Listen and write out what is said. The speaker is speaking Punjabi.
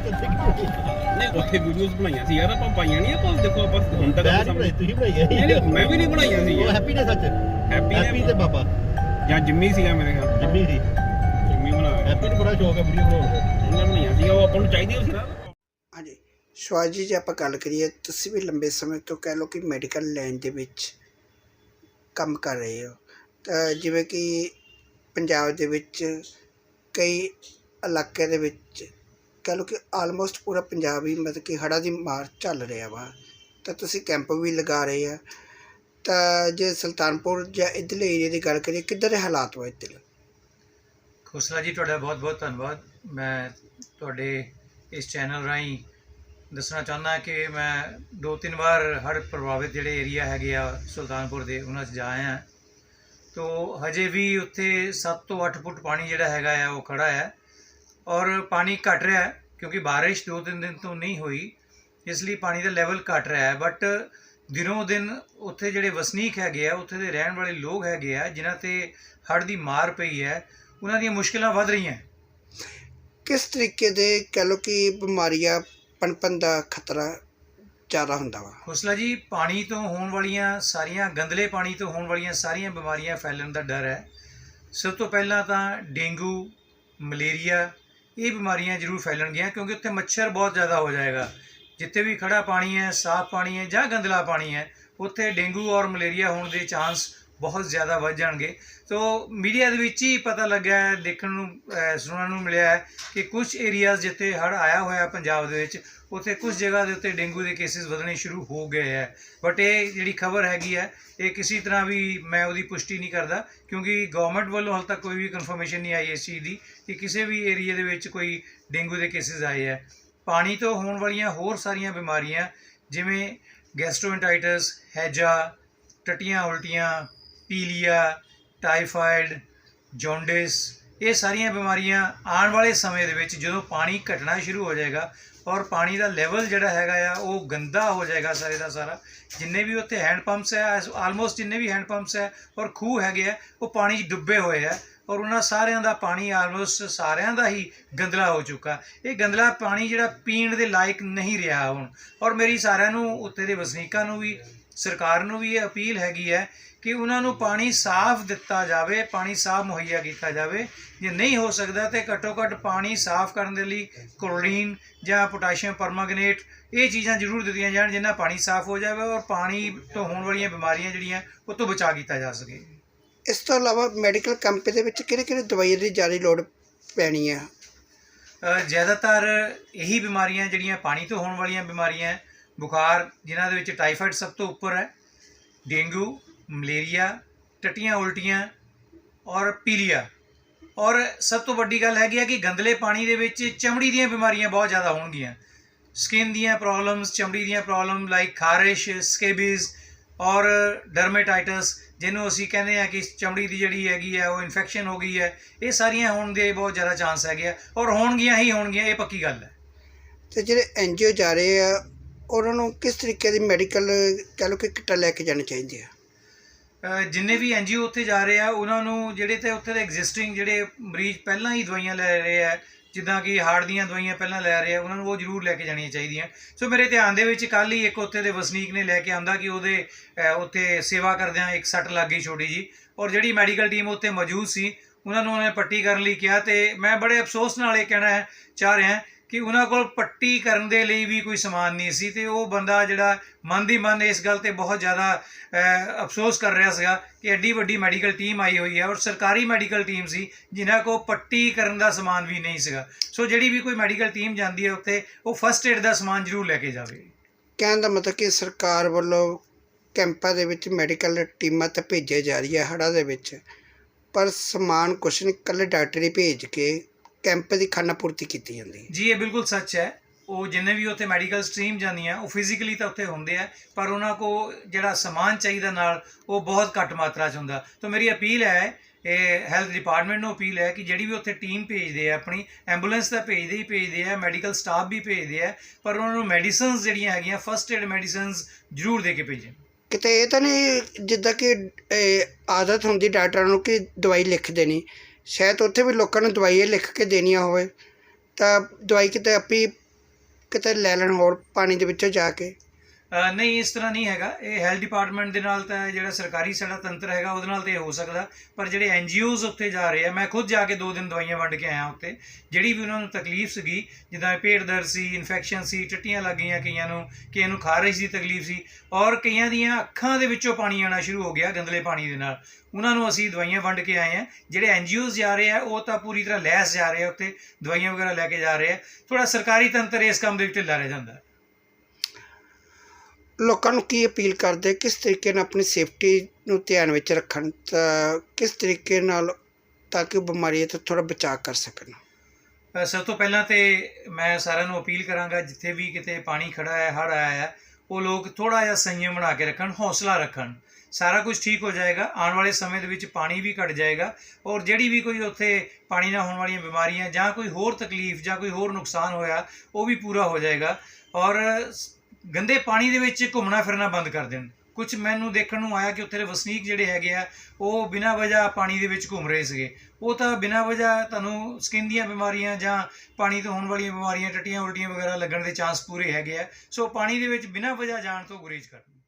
ਤੇ ਉੱਥੇ ਕੀ ਨਹੀਂ ਉੱਥੇ ਵੀਡੀਓਜ਼ ਬਣਾਈਆਂ ਸੀ ਯਾਰ ਆਪਾਂ ਪਾਈਆਂ ਨਹੀਂ ਆਪਾਂ ਦੇਖੋ ਆਪਾਂ ਹੁਣ ਤੱਕ ਆਪਾਂ ਤੁਸੀਂ ਬਣਾਈ ਹੈ ਨਹੀਂ, ਨਹੀਂ, ਮੈਂ ਵੀ ਨਹੀਂ ਬਣਾਈਆਂ ਸੀ। ਉਹ। ਹੈਪੀ ਨੇ ਸੱਚ। ਹੈਪੀ ਹੈਪੀ ਤੇ ਬਾਬਾ ਜਾਂ ਜਿੰਮੀ ਸੀਗਾ ਮੇਰੇ ਖਿਆਲ। ਜਿੰਮੀ ਦੀ ਜਿੰਮੀ ਬਣਾਇਆ। ਹੈਪੀ ਨੂੰ ਬੜਾ ਸ਼ੌਕ ਹੈ ਵੀਡੀਓ ਬਣਾਉਣ ਦਾ। ਉਹਨੇ ਬਣਾਈਆਂ ਸੀ ਉਹ ਆਪਾਂ ਨੂੰ ਚਾਹੀਦੀਆਂ ਸੀ ਨਾ। ਹਾਂਜੀ ਸ਼ਿਵਾਜੀ ਜੀ ਆਪਾਂ ਗੱਲ ਕਰੀਏ ਤੁਸੀਂ ਵੀ ਲੰਬੇ ਸਮੇਂ ਤੋਂ ਕਹਿ ਲਓ ਕਿ ਮੈਡੀਕਲ ਲਾਈਨ ਦੇ ਵਿੱਚ ਕੰਮ ਕਰ ਰਹੇ ਹੋ। ਤਾਂ ਜਿਵੇਂ ਕਿ ਪੰਜਾਬ ਦੇ ਵਿੱਚ ਕਈ ਇਲਾਕੇ ਦੇ ਵਿੱਚ ਕਹਿ ਲਓ ਕਿ ਆਲਮੋਸਟ ਪੂਰਾ ਪੰਜਾਬ ਹੀ ਮਤਲਬ ਕਿ ਹੜ੍ਹਾਂ ਦੀ ਮਾਰ ਚੱਲ ਰਿਹਾ ਵਾ। ਤਾਂ ਤੁਸੀਂ ਕੈਂਪ ਵੀ ਲਗਾ ਰਹੇ ਆ। ਤਾਂ ਜੇ ਸੁਲਤਾਨਪੁਰ ਜਾਂ ਇੱਧਰਲੇ ਏਰੀਆ ਦੀ ਗੱਲ ਕਰੀਏ, ਕਿੱਧਰ ਦੇ ਹਾਲਾਤ ਵਾ ਇੱਧਰ ਖੁਸਲਾ ਜੀ, ਤੁਹਾਡਾ ਬਹੁਤ ਬਹੁਤ ਧੰਨਵਾਦ। ਮੈਂ ਤੁਹਾਡੇ ਇਸ ਚੈਨਲ ਰਾਹੀਂ ਦੱਸਣਾ ਚਾਹੁੰਦਾ ਕਿ ਮੈਂ ਦੋ ਤਿੰਨ ਵਾਰ ਹੜ੍ਹ ਪ੍ਰਭਾਵਿਤ ਜਿਹੜੇ ਏਰੀਆ ਹੈਗੇ ਆ ਸੁਲਤਾਨਪੁਰ ਦੇ, ਉਹਨਾਂ 'ਚ ਜਾ ਆਇਆ। ਤੋ ਹਜੇ ਵੀ ਉੱਥੇ 7 ਤੋਂ 8 ਫੁੱਟ ਪਾਣੀ ਜਿਹੜਾ ਹੈਗਾ ਆ, ਉਹ ਖੜਾ ਹੈ ਔਰ ਪਾਣੀ ਘਟ ਰਿਹਾ ਹੈ ਕਿਉਂਕਿ ਬਾਰਿਸ਼ ਦੋ ਤਿੰਨ ਦਿਨ ਤੋਂ ਨਹੀਂ ਹੋਈ ਇਸ ਲਈ ਪਾਣੀ ਦਾ ਲੈਵਲ ਘਟ ਰਿਹਾ ਹੈ। ਬਟ ਦਿਨੋਂ ਦਿਨ ਉੱਥੇ ਜਿਹੜੇ ਵਸਨੀਕ ਹੈਗੇ ਆ ਉੱਥੇ ਦੇ ਰਹਿਣ ਵਾਲੇ ਲੋਕ ਹੈਗੇ ਆ ਜਿਨ੍ਹਾਂ ਤੇ ਹੜ੍ਹ ਦੀ ਮਾਰ ਪਈ ਹੈ ਉਹਨਾਂ ਦੀਆਂ ਮੁਸ਼ਕਲਾਂ ਵੱਧ ਰਹੀਆਂ ਕਿਸ ਤਰੀਕੇ ਦੇ ਕਹਿ ਲਓ ਕਿ ਬਿਮਾਰੀਆਂ ਪਨਪਨ ਦਾ ਖਤਰਾ ਜ਼ਿਆਦਾ ਹੁੰਦਾ ਵਾ? ਹੌਸਲਾ ਜੀ ਪਾਣੀ ਤੋਂ ਹੋਣ ਵਾਲੀਆਂ ਸਾਰੀਆਂ ਗੰਦਲੇ ਪਾਣੀ ਤੋਂ ਹੋਣ ਵਾਲੀਆਂ ਸਾਰੀਆਂ ਬਿਮਾਰੀਆਂ ਫੈਲਣ ਦਾ ਡਰ ਹੈ। ਸਭ ਤੋਂ ਪਹਿਲਾਂ ਤਾਂ ਡੇਂਗੂ ਮਲੇਰੀਆ ਇਹ ਬਿਮਾਰੀਆਂ ਜ਼ਰੂਰ ਫੈਲਣਗੀਆਂ ਕਿਉਂਕਿ ਉੱਥੇ ਮੱਛਰ ਬਹੁਤ ਜ਼ਿਆਦਾ ਹੋ ਜਾਏਗਾ। ਜਿੱਥੇ ਵੀ ਖੜਾ ਪਾਣੀ ਹੈ, ਸਾਫ਼ ਪਾਣੀ ਹੈ ਜਾਂ ਗੰਦਲਾ ਪਾਣੀ ਹੈ, ਉੱਥੇ ਡੇਂਗੂ ਔਰ ਮਲੇਰੀਆ ਹੋਣ ਦੇ ਚਾਂਸ ਬਹੁਤ ਜ਼ਿਆਦਾ ਵੱਧ ਜਾਣਗੇ। ਸੋ ਮੀਡੀਆ ਦੇ ਵਿੱਚ ਹੀ ਪਤਾ ਲੱਗਿਆ ਹੈ, ਦੇਖਣ ਨੂੰ ਸੁਣਨ ਨੂੰ ਮਿਲਿਆ ਹੈ ਕਿ ਕੁਝ ਏਰੀਆਜ਼ ਜਿੱਥੇ ਹੜ੍ਹ ਆਇਆ ਹੋਇਆ ਪੰਜਾਬ ਦੇ ਵਿੱਚ, ਉੱਥੇ ਕੁਝ ਜਗ੍ਹਾ ਦੇ ਉੱਤੇ ਡੇਂਗੂ ਦੇ ਕੇਸਿਸ ਵਧਣੇ ਸ਼ੁਰੂ ਹੋ ਗਏ ਹੈ। ਬਟ ਇਹ ਜਿਹੜੀ ਖਬਰ ਹੈਗੀ ਹੈ, ਇਹ ਕਿਸੇ ਤਰ੍ਹਾਂ ਵੀ ਮੈਂ ਉਹਦੀ ਪੁਸ਼ਟੀ ਨਹੀਂ ਕਰਦਾ, ਕਿਉਂਕਿ ਗਵਰਨਮੈਂਟ ਵੱਲੋਂ ਹਾਲ ਤੱਕ ਕੋਈ ਵੀ ਕਨਫਰਮੇਸ਼ਨ ਨਹੀਂ ਆਈ ਇਸ ਚੀਜ਼ ਦੀ ਕਿ ਕਿਸੇ ਵੀ ਏਰੀਆ ਦੇ ਵਿੱਚ ਕੋਈ ਡੇਂਗੂ ਦੇ ਕੇਸਿਸ ਆਏ ਹੈ। ਪਾਣੀ ਤੋਂ ਹੋਣ ਵਾਲੀਆਂ ਹੋਰ ਸਾਰੀਆਂ ਬਿਮਾਰੀਆਂ, ਜਿਵੇਂ ਗੈਸਟ੍ਰੋਐਂਟਾਈਟਸ ਹੈਜਾ ਟਟੀਆਂ ਉਲਟੀਆਂ ਪੀਲੀਆ, ਟਾਈਫਾਇਡ, ਜੌਂਡਿਸ, ਇਹ ਸਾਰੀਆਂ ਬਿਮਾਰੀਆਂ ਆਉਣ ਵਾਲੇ ਸਮੇਂ ਦੇ ਵਿੱਚ ਜਦੋਂ ਪਾਣੀ ਘਟਣਾ ਸ਼ੁਰੂ ਹੋ ਜਾਏਗਾ ਔਰ ਪਾਣੀ ਦਾ ਲੈਵਲ ਜਿਹੜਾ ਹੈਗਾ ਆ, ਉਹ ਗੰਦਾ ਹੋ ਜਾਏਗਾ ਸਾਰੇ ਦਾ ਸਾਰਾ, ਜਿੰਨੇ ਵੀ ਉੱਥੇ ਹੈਂਡ ਪੰਪਸ ਹੈ ਆਲਮੋਸਟ ਜਿੰਨੇ ਵੀ ਹੈਂਡ ਪੰਪਸ ਹੈ ਔਰ ਖੂਹ ਹੈਗੇ ਆ, ਉਹ ਪਾਣੀ 'ਚ ਡੁੱਬੇ ਹੋਏ ਆ ਔਰ ਉਹਨਾਂ ਸਾਰਿਆਂ ਦਾ ਪਾਣੀ ਆਲਮੋਸਟ ਸਾਰਿਆਂ ਦਾ ਹੀ ਗੰਦਲਾ ਹੋ ਚੁੱਕਾ। ਇਹ ਗੰਦਲਾ ਪਾਣੀ ਜਿਹੜਾ ਪੀਣ ਦੇ ਲਾਇਕ ਨਹੀਂ ਰਿਹਾ ਹੁਣ ਔਰ ਮੇਰੀ ਸਾਰਿਆਂ ਨੂੰ, ਉੱਥੇ ਦੇ ਵਸਨੀਕਾਂ ਨੂੰ ਵੀ ਸਰਕਾਰ ਨੂੰ ਵੀ ਇਹ ਅਪੀਲ ਹੈਗੀ ਹੈ ਕਿ ਉਹਨਾਂ ਨੂੰ ਪਾਣੀ ਸਾਫ਼ ਦਿੱਤਾ ਜਾਵੇ ਪਾਣੀ ਸਾਫ਼ ਮੁਹੱਈਆ ਕੀਤਾ ਜਾਵੇ। ਜੇ ਨਹੀਂ ਹੋ ਸਕਦਾ ਤੇ ਘੱਟੋ ਘੱਟ ਪਾਣੀ ਸਾਫ਼ ਕਰਨ ਦੇ ਲਈ ਕਲੋਰੀਨ ਜਾਂ ਪੋਟਾਸ਼ੀਅਮ ਪਰਮਾਂਗਨੇਟ ਇਹ ਚੀਜ਼ਾਂ ਜ਼ਰੂਰ ਦਿੱਤੀਆਂ ਜਾਣ ਜਿੰਨਾ ਪਾਣੀ ਸਾਫ਼ ਹੋ ਜਾਵੇ ਔਰ ਪਾਣੀ ਤੋਂ ਹੋਣ ਵਾਲੀਆਂ ਬਿਮਾਰੀਆਂ ਜਿਹੜੀਆਂ ਉਹ ਤੋਂ ਬਚਾ ਕੀਤਾ ਜਾ ਸਕੇ। ਇਸ ਤੋਂ ਇਲਾਵਾ ਮੈਡੀਕਲ ਕੈਂਪ ਦੇ ਵਿੱਚ ਕਿਹੜੇ ਕਿਹੜੇ ਦਵਾਈਆਂ ਦੀ ਜ਼ਿਆਦਾ ਲੋੜ ਪੈਣੀ ਅ, ਜ਼ਿਆਦਾਤਰ ਇਹੀ ਬਿਮਾਰੀਆਂ ਜਿਹੜੀਆਂ ਪਾਣੀ ਤੋਂ ਹੋਣ ਵਾਲੀਆਂ ਬਿਮਾਰੀਆਂ ਹੈ, ਬੁਖਾਰ, ਜਿਨ੍ਹਾਂ ਦੇ ਵਿੱਚ ਟਾਈਫਾਇਡ ਸਭ ਤੋਂ ਉੱਪਰ ਹੈ, ਡੇਂਗੂ, ਮਲੇਰੀਆ, ਟਟੀਆਂ ਉਲਟੀਆਂ ਔਰ ਪੀਲੀਆ। ਔਰ ਸਭ ਤੋਂ ਵੱਡੀ ਗੱਲ ਹੈਗੀ ਹੈ ਕਿ ਗੰਦਲੇ ਪਾਣੀ ਦੇ ਵਿੱਚ ਚਮੜੀ ਦੀਆਂ ਬਿਮਾਰੀਆਂ ਬਹੁਤ ਜ਼ਿਆਦਾ ਹੋਣਗੀਆਂ। ਸਕਿਨ ਦੀਆਂ ਪ੍ਰੋਬਲਮਸ, ਚਮੜੀ ਦੀਆਂ ਪ੍ਰੋਬਲਮ ਲਾਈਕ ਖਾਰਿਸ਼, ਸਕੇਬੀਜ਼ ਔਰ ਡਰਮੇਟਾਈਟਸ, ਜਿਹਨੂੰ ਅਸੀਂ ਕਹਿੰਦੇ ਆ ਕਿ ਚਮੜੀ ਦੀ ਜਿਹੜੀ ਹੈਗੀ ਆ, ਉਹ ਇਨਫੈਕਸ਼ਨ ਹੋ ਗਈ ਹੈ, ਇਹ ਸਾਰੀਆਂ ਹੋਣ ਦੇ ਬਹੁਤ ਜ਼ਿਆਦਾ ਚਾਂਸ ਹੈਗੇ ਆ ਔਰ ਹੋਣਗੀਆਂ ਹੀ ਹੋਣਗੀਆਂ, ਇਹ ਪੱਕੀ ਗੱਲ ਹੈ। ਤੇ ਜਿਹੜੇ ਐਨਜੀਓ ਜਾ ਰਹੇ ਆ ਉਹਨਾਂ ਨੂੰ ਕਿਸ ਤਰੀਕੇ ਦੀ ਮੈਡੀਕਲ ਕਹਿ ਲਓ ਕਿ ਕਿੱਟਾਂ ਲੈ ਕੇ ਜਾਣੀ ਚਾਹੀਦੀ ਆ ਅ, ਜਿੰਨੇ ਵੀ ਐਨਜੀਓ ਉੱਥੇ ਜਾ ਰਹੇ ਆ ਉਹਨਾਂ ਨੂੰ ਜਿਹੜੇ ਤੇ ਉੱਥੇ ਦੇ ਐਗਜ਼ਿਸਟਿੰਗ ਜਿਹੜੇ ਮਰੀਜ਼ ਪਹਿਲਾਂ ਹੀ ਦਵਾਈਆਂ ਲੈ ਰਹੇ ਆ ਜਿੱਦਾਂ ਕਿ ਹਾਰਟ ਦੀਆਂ ਦਵਾਈਆਂ ਪਹਿਲਾਂ ਲੈ ਰਹੇ ਆ ਉਹਨਾਂ ਨੂੰ ਉਹ ਜ਼ਰੂਰ ਲੈ ਕੇ ਜਾਣੀਆਂ ਚਾਹੀਦੀਆਂ। ਸੋ ਮੇਰੇ ਧਿਆਨ ਦੇ ਵਿੱਚ ਕੱਲ ਹੀ ਇੱਕ ਉੱਥੇ ਦੇ ਵਸਨੀਕ ਨੇ ਲੈ ਕੇ ਆਂਦਾ ਕਿ ਉਹਦੇ ਉੱਥੇ ਸੇਵਾ ਕਰਦਿਆਂ ਇੱਕ ਸੱਟ ਲੱਗ ਗਈ ਛੋਟੀ ਜੀ ਔਰ ਜਿਹੜੀ ਮੈਡੀਕਲ ਟੀਮ ਉੱਥੇ ਮੌਜੂਦ ਸੀ ਉਹਨਾਂ ਨੂੰ ਉਹਨੇ ਪੱਟੀ ਕਰਨ ਲਈ ਕਿਹਾ ਤੇ ਮੈਂ ਬੜੇ ਅਫਸੋਸ ਨਾਲ ਇਹ ਕਹਿਣਾ ਹੈ ਚਾਹ ਰਿਹਾ ਕਿ ਉਹਨਾਂ ਕੋਲ ਪੱਟੀ ਕਰਨ ਦੇ ਲਈ ਵੀ ਕੋਈ ਸਮਾਨ ਨਹੀਂ ਸੀ ਤੇ ਉਹ ਬੰਦਾ ਜਿਹੜਾ ਮਨ ਦੀ ਮਨ ਇਸ ਗੱਲ ਤੇ ਬਹੁਤ ਜ਼ਿਆਦਾ ਅਫਸੋਸ ਕਰ ਰਿਹਾ ਸੀਗਾ ਕਿ ਐਡੀ ਵੱਡੀ ਮੈਡੀਕਲ ਟੀਮ ਆਈ ਹੋਈ ਹੈ ਔਰ ਸਰਕਾਰੀ ਮੈਡੀਕਲ ਟੀਮ ਸੀ ਜਿਨ੍ਹਾਂ ਕੋ ਪੱਟੀ ਕਰਨ ਦਾ ਸਮਾਨ ਵੀ ਨਹੀਂ ਸੀਗਾ। ਸੋ ਜਿਹੜੀ ਵੀ ਕੋਈ ਮੈਡੀਕਲ ਟੀਮ ਜਾਂਦੀ ਹੈ ਉੱਥੇ, ਉਹ ਫਸਟ ਏਡ ਦਾ ਸਮਾਨ ਜ਼ਰੂਰ ਲੈ ਕੇ ਜਾਵੇ। ਕਹਿਣ ਦਾ ਮਤਲਬ ਕਿ ਸਰਕਾਰ ਵੱਲੋਂ ਕੈਂਪਾਂ ਦੇ ਵਿੱਚ ਮੈਡੀਕਲ ਟੀਮਾਂ ਤਾਂ ਭੇਜਿਆ ਜਾ ਰਹੀ ਹੈ ਹੜ੍ਹਾਂ ਦੇ ਵਿੱਚ, ਪਰ ਸਮਾਨ ਕੁਛ ਨਹੀਂ ਇਕੱਲੇ ਡਾਕਟਰ ਹੀ ਭੇਜ ਕੇ ਕੈਂਪ ਦੀ ਖਾਨਾ ਪੂਰਤੀ ਕੀਤੀ ਜਾਂਦੀ ਹੈ। ਜੀ ਇਹ ਬਿਲਕੁਲ ਸੱਚ ਹੈ। ਉਹ ਜਿੰਨੇ ਵੀ ਉੱਥੇ ਮੈਡੀਕਲ ਸਟਰੀਮ ਜਾਂਦੀਆਂ ਉਹ ਫਿਜ਼ੀਕਲੀ ਤਾਂ ਉੱਥੇ ਹੁੰਦੇ ਆ ਪਰ ਉਹਨਾਂ ਕੋ ਜਿਹੜਾ ਸਮਾਨ ਚਾਹੀਦਾ ਨਾਲ ਉਹ ਬਹੁਤ ਘੱਟ ਮਾਤਰਾ 'ਚ ਹੁੰਦਾ। ਤਾਂ ਮੇਰੀ ਅਪੀਲ ਹੈ ਇਹ ਹੈਲਥ ਡਿਪਾਰਟਮੈਂਟ ਨੂੰ ਅਪੀਲ ਹੈ ਕਿ ਜਿਹੜੀ ਵੀ ਉੱਥੇ ਟੀਮ ਭੇਜਦੇ ਆ ਆਪਣੀ ਐਂਬੂਲੈਂਸ ਤਾਂ ਭੇਜਦੇ ਹੀ ਭੇਜਦੇ ਆ ਮੈਡੀਕਲ ਸਟਾਫ ਵੀ ਭੇਜਦੇ ਆ ਪਰ ਉਹਨਾਂ ਨੂੰ ਮੈਡੀਸਿਨਸ ਜਿਹੜੀਆਂ ਹੈਗੀਆਂ ਫਸਟ ਏਡ ਮੈਡੀਸਿਨਸ ਜ਼ਰੂਰ ਦੇ ਕੇ ਭੇਜਣ। ਕਿਤੇ ਇਹ ਤਾਂ ਨਹੀਂ ਜਿੱਦਾਂ ਕਿ ਆਦਤ ਹੁੰਦੀ ਡਾਕਟਰਾਂ ਨੂੰ ਕਿ ਦਵਾਈ ਲਿਖ ਦੇਣੀ ਸ਼ਾਇਦ ਉੱਥੇ ਵੀ ਲੋਕਾਂ ਨੂੰ ਦਵਾਈ ਲਿਖ ਕੇ ਦੇਣੀਆਂ ਹੋਵੇ ਤਾਂ ਦਵਾਈ ਕਿਤੇ ਆਪੀ ਕਿਤੇ ਲੈ ਲੈਣ ਹੋਰ ਪਾਣੀ ਦੇ ਵਿੱਚੋਂ ਜਾ ਕੇ। ਨਹੀਂ, ਇਸ ਤਰ੍ਹਾਂ ਨਹੀਂ ਹੈਗਾ। ਇਹ ਹੈਲਥ ਡਿਪਾਰਟਮੈਂਟ ਦੇ ਨਾਲ ਤਾਂ ਜਿਹੜਾ ਸਰਕਾਰੀ ਸਾਡਾ ਤੰਤਰ ਹੈਗਾ, ਉਹਦੇ ਨਾਲ ਤੇ ਇਹ ਹੋ ਸਕਦਾ। ਪਰ ਜਿਹੜੇ ਐਨ ਜੀਓਜ਼ ਉੱਤੇ ਜਾ ਰਹੇ ਆ, ਮੈਂ ਖੁਦ ਜਾ ਕੇ ਦੋ ਦਿਨ ਦਵਾਈਆਂ ਵੰਡ ਕੇ ਆਇਆ ਉੱਤੇ ਜਿਹੜੀ ਵੀ ਉਹਨਾਂ ਨੂੰ ਤਕਲੀਫ ਸੀਗੀ, ਜਿੱਦਾਂ ਪੇਟ ਦਰਦ ਸੀ ਇਨਫੈਕਸ਼ਨ ਸੀ, ਟੱਟੀਆਂ ਲੱਗ ਗਈਆਂ ਕਈਆਂ ਨੂੰ ਕਈਆਂ ਨੂੰ ਖਾਰਿਸ਼ ਦੀ ਤਕਲੀਫ ਸੀ, ਔਰ ਕਈਆਂ ਦੀਆਂ ਅੱਖਾਂ ਦੇ ਵਿੱਚੋਂ ਪਾਣੀ ਆਉਣਾ ਸ਼ੁਰੂ ਹੋ ਗਿਆ ਗੰਦਲੇ ਪਾਣੀ ਦੇ ਨਾਲ। ਉਹਨਾਂ ਨੂੰ ਅਸੀਂ ਦਵਾਈਆਂ ਵੰਡ ਕੇ ਆਏ ਆ। ਜਿਹੜੇ ਐਨ ਜੀਓਜ਼ ਜਾ ਰਹੇ ਆ, ਉਹ ਤਾਂ ਪੂਰੀ ਤਰ੍ਹਾਂ ਲੈਸ ਜਾ ਰਹੇ ਆ ਉੱਤੇ ਦਵਾਈਆਂ ਵਗੈਰਾ ਲੈ ਕੇ ਜਾ ਰਹੇ ਆ। ਥੋੜਾ ਸਰਕਾਰੀ ਤੰਤਰ ਇਸ ਕੰਮ ਦੇ ਵਿੱਚ ਢਿੱਲਾ ਰਹਿ ਜਾਂਦਾ। ਲੋਕਾਂ ਨੂੰ ਕੀ ਅਪੀਲ ਕਰਦੇ? ਕਿਸ ਤਰੀਕੇ ਨਾਲ ਆਪਣੀ ਸੇਫਟੀ ਨੂੰ ਧਿਆਨ ਵਿੱਚ ਰੱਖਣ ਤਾਂ ਕਿਸ ਤਰੀਕੇ ਨਾਲ ਤਾਂ ਕਿ ਬਿਮਾਰੀਆਂ ਤੋਂ ਥੋੜਾ ਬਚਾਅ ਕਰ ਸਕਣ? ਸਭ ਤੋਂ ਪਹਿਲਾਂ ਤੇ ਮੈਂ ਸਾਰਿਆਂ ਨੂੰ ਅਪੀਲ ਕਰਾਂਗਾ, ਜਿੱਥੇ ਵੀ ਕਿਤੇ ਪਾਣੀ ਖੜਾ ਹੈ, ਹੜ੍ਹ ਆਇਆ ਹੈ, ਉਹ ਲੋਕ ਥੋੜਾ ਜਿਹਾ ਸੰਯਮ ਬਣਾ ਕੇ ਰੱਖਣ, ਹੌਸਲਾ ਰੱਖਣ। ਸਾਰਾ ਕੁਝ ਠੀਕ ਹੋ ਜਾਏਗਾ, ਆਉਣ ਵਾਲੇ ਸਮੇਂ ਦੇ ਵਿੱਚ ਪਾਣੀ ਵੀ ਘਟ ਜਾਏਗਾ ਔਰ ਜਿਹੜੀ ਵੀ ਕੋਈ ਉੱਥੇ ਪਾਣੀ ਨਾਲ ਹੋਣ ਵਾਲੀਆਂ ਬਿਮਾਰੀਆਂ ਜਾਂ ਕੋਈ ਹੋਰ ਤਕਲੀਫ ਜਾਂ ਕੋਈ ਹੋਰ ਨੁਕਸਾਨ ਹੋਇਆ, ਉਹ ਵੀ ਪੂਰਾ ਹੋ ਜਾਏਗਾ ਔਰ ਗੰਦੇ ਪਾਣੀ ਦੇ ਵਿੱਚ ਘੁੰਮਣਾ ਫਿਰਨਾ ਬੰਦ ਕਰ ਦੇਣ। ਕੁਝ ਮੈਨੂੰ ਦੇਖਣ ਨੂੰ ਆਇਆ ਕਿ ਉੱਥੇ ਦੇ ਵਸਨੀਕ ਜਿਹੜੇ ਹੈਗੇ ਆ, ਉਹ ਬਿਨਾਂ ਵਜ੍ਹਾ ਪਾਣੀ ਦੇ ਵਿੱਚ ਘੁੰਮ ਰਹੇ ਸੀਗੇ। ਉਹ ਤਾਂ ਬਿਨਾਂ ਵਜ੍ਹਾ ਤੁਹਾਨੂੰ ਸਕਿਨ ਦੀਆਂ ਬਿਮਾਰੀਆਂ ਜਾਂ ਪਾਣੀ ਤੋਂ ਹੋਣ ਵਾਲੀਆਂ ਬਿਮਾਰੀਆਂ ਟੱਟੀਆਂ ਉਲਟੀਆਂ ਵਗੈਰਾ ਲੱਗਣ ਦੇ ਚਾਂਸ ਪੂਰੇ ਹੈਗੇ ਆ। ਸੋ ਪਾਣੀ ਦੇ ਵਿੱਚ ਬਿਨਾਂ ਵਜ੍ਹਾ ਜਾਣ ਤੋਂ ਗੁਰੇਜ਼ ਕਰਨ